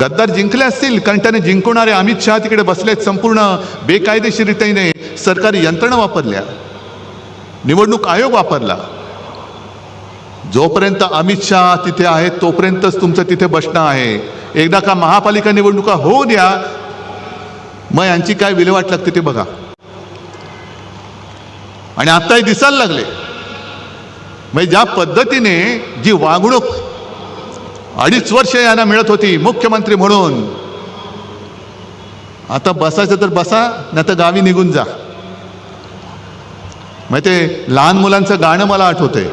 गद्दार जिंकले असतील कारण त्याने जिंकवणारे अमित शहा तिकडे बसलेत संपूर्ण बेकायदेशीररीतीने. सरकारी यंत्रणा वापरल्या. निवडणूक आयोग वापरला. जोपर्यंत अमित शहा तिथे आहेत तोपर्यंतच तुमचं तिथे बसणं आहे. एकदा का महापालिका निवडणुका होऊ द्या मग यांची काय विल्हेवाट लागते ते बघा. आणि आत्ताही दिसायला लागले. म्हणजे ज्या पद्धतीने जी वागणूक अडीच वर्ष यांना मिळत होती मुख्यमंत्री म्हणून. आता बसायचं तर बसा नाही तर गावी निघून जा. मग ते लहान मुलांचं गाणं मला आठवतंय.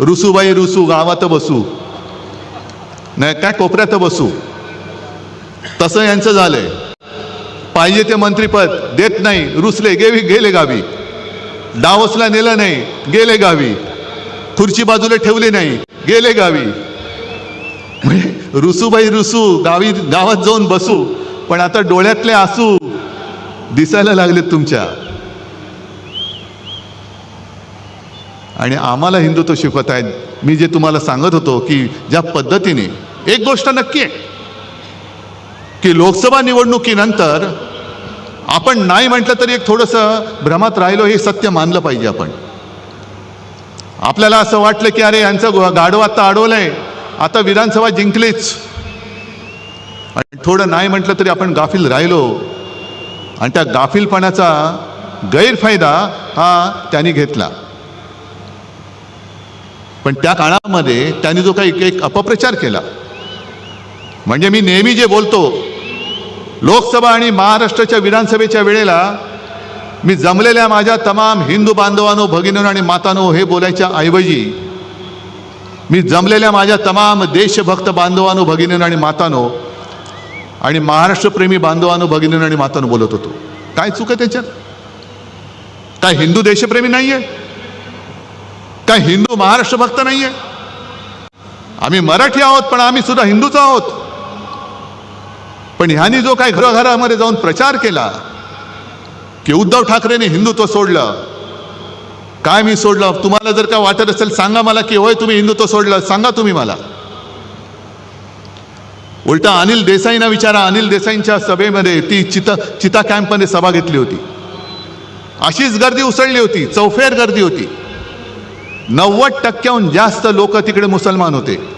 रुसूबाई रुसू गावात बसू. नाही काय कोपऱ्यात बसू. तसं यांचं झालंय. पाहिजे ते मंत्रीपद देत नाही रुसले गेवी गेले गावी. डावसला नेलं नाही गेले गावी. खुर्ची बाजूला ठेवली नाही गेले गावी. म्हणजे रुसूबाई रुसू गावी गावात जाऊन बसू पण आता डोळ्यातले आसू दिसायला लागलेत तुमच्या. आणि आम्हाला हिंदुत्व शिकवत आहेत. मी जे तुम्हाला सांगत होतो की ज्या पद्धतीने एक गोष्ट नक्की आहे की लोकसभा निवडणुकीनंतर आपण नाही म्हटलं तरी एक थोडंसं भ्रमात राहिलो हे सत्य मानलं पाहिजे आपण. आपल्याला असं वाटलं की अरे यांचं गाडव आत्ता आता अडवलंय आता विधानसभा जिंकलीच. आणि थोडं नाही म्हटलं तरी आपण गाफील राहिलो. आणि त्या गाफीलपणाचा गैरफायदा हा त्यांनी घेतला. पण त्या काळामध्ये त्यांनी जो काही एक अपप्रचार केला. म्हणजे मी नेहमी जे बोलतो लोकसभा आणि महाराष्ट्राच्या विधानसभेच्या वेळेला मी जमलेल्या माझ्या तमाम हिंदू बांधवांनो भगिनीनो आणि मातानो हे बोलायच्या ऐवजी मी जमलेल्या माझ्या तमाम देशभक्त बांधवानो भगिनीनं आणि मातानो आणि महाराष्ट्रप्रेमी बांधवानो भगिनीनं आणि मातानो बोलत होतो. काय चुक आहे त्याच्यात? काय हिंदू देशप्रेमी नाही आहे काय हिंदू महाराष्ट्र भक्त नाही आहे आम्ही मराठी आहोत पण आम्ही सुद्धा हिंदूच आहोत. पण ह्यांनी जो काय घरोघरामध्ये जाऊन प्रचार केला की उद्धव ठाकरेने हिंदुत्व सोडलं काय मी सोडलं? तुम्हाला जर का वाटत असेल सांगा मला की होय तुम्ही हिंदुत्व सोडलं. सांगा तुम्ही मला. उलटा अनिल देसाईंना विचारा. अनिल देसाईंच्या सभेमध्ये ती चिता चिता कॅम्पमध्ये सभा घेतली होती. अशीच गर्दी उसळली होती. चौफेर गर्दी होती. नव्वद टक्क्याहून जास्त लोक तिकडे मुसलमान होते.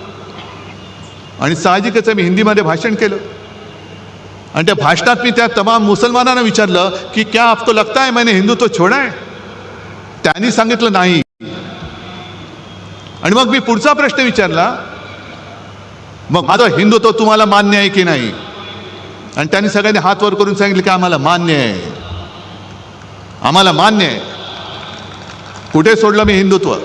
आणि साहजिकच मी हिंदीमध्ये भाषण केलं. आणि त्या भाषणात मी त्या तमाम मुसलमानांना विचारलं की क्या आपको लगता है मैंने हिंदुत्व छोड़ा है? त्यांनी सांगितलं नाही. आणि मग मी पुढचा प्रश्न विचारला मग माझं हिंदुत्व तुम्हाला मान्य आहे की नाही? आणि त्यांनी सगळ्यांनी हात वर करून सांगितलं की आम्हाला मान्य आहे. आम्हाला मान्य आहे. कुठे सोडलं मी हिंदुत्व?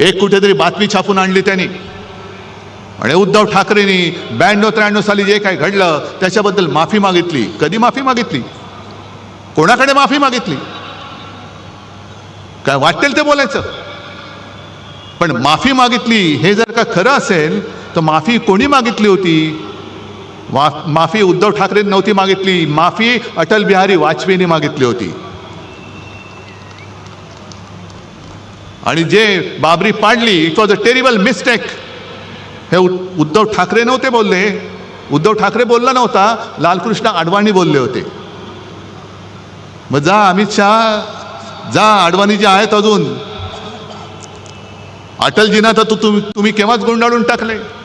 एक कुठेतरी बातमी छापून आणली त्यांनी. आणि उद्धव ठाकरेंनी ब्याण्णव त्र्याण्णव साली जे काही घडलं त्याच्याबद्दल माफी मागितली. कधी माफी मागितली? कोणाकडे माफी मागितली? काय वाटेल ते बोलायचं. पण माफी मागितली हे जर का खरं असेल तर माफी कोणी मागितली होती? वा माफी उद्धव ठाकरेंनी नव्हती मागितली माफी अटल बिहारी वाजपेयींनी मागितली होती. आणि जे बाबरी पाडली it was a terrible mistake हे उद्धव ठाकरे नव्हते बोलले. उद्धव ठाकरे बोलला नव्हता लालकृष्ण अडवाणी बोलले होते. मग जा अमित शहा जा अडवाणीजी आहेत अजून. अटलजींना तर तू तुम्ही केव्हाच गुंडाळून टाकले?